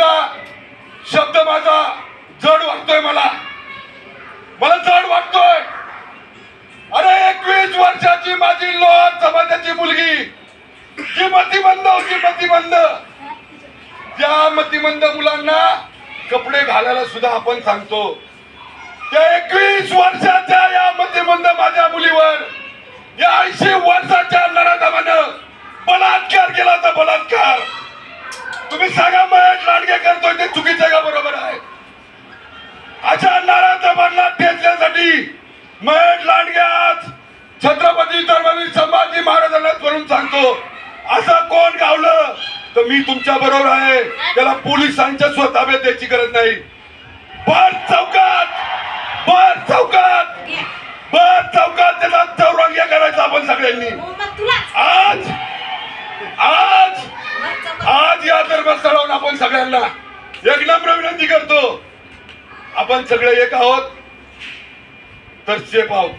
माझा शब्द माझा जड वाटतोय मला. मला जड वाटतोय. अरे एकवीस वर्षाची माझी लोहार समाजाची मुलगी. जी मतिमंद होती मतिमंद त्या मतिमंद मुलांना कपडे घालायला सुद्धा आपण सांगतो. त्या एकवीस वर्षाच्या या मतिमंद माझ्या मुलीवर या ऐंशी वर्षाच्या नराधमानं बलात्कार केला होता बलात्कार. तुम्ही सांगा महेश लाडके करतोय ते चुकीचं का बरोबर आहे? अशा नराधमांना ठेचण्यासाठी महेश लांडगे आज छत्रपती धर्मवीर संभाजी महाराजांना म्हणून सांगतो. असं कोण गावलं? तर मी तुमच्या बरोबर आहे. त्याला पोलिसांच्या स्वताब्यात द्यायची गरज नाही. भर चौकात! भर चौकात! भर चौकात त्याला चौरंग्या करायचा आपण सगळ्यांनी. आज आज वर चौकात. आज या धर्मस्थळावर आपण सगळ्यांना एक नम्र विनंती करतो आपण सगळे एक आहोत. तर सेफ आहोत.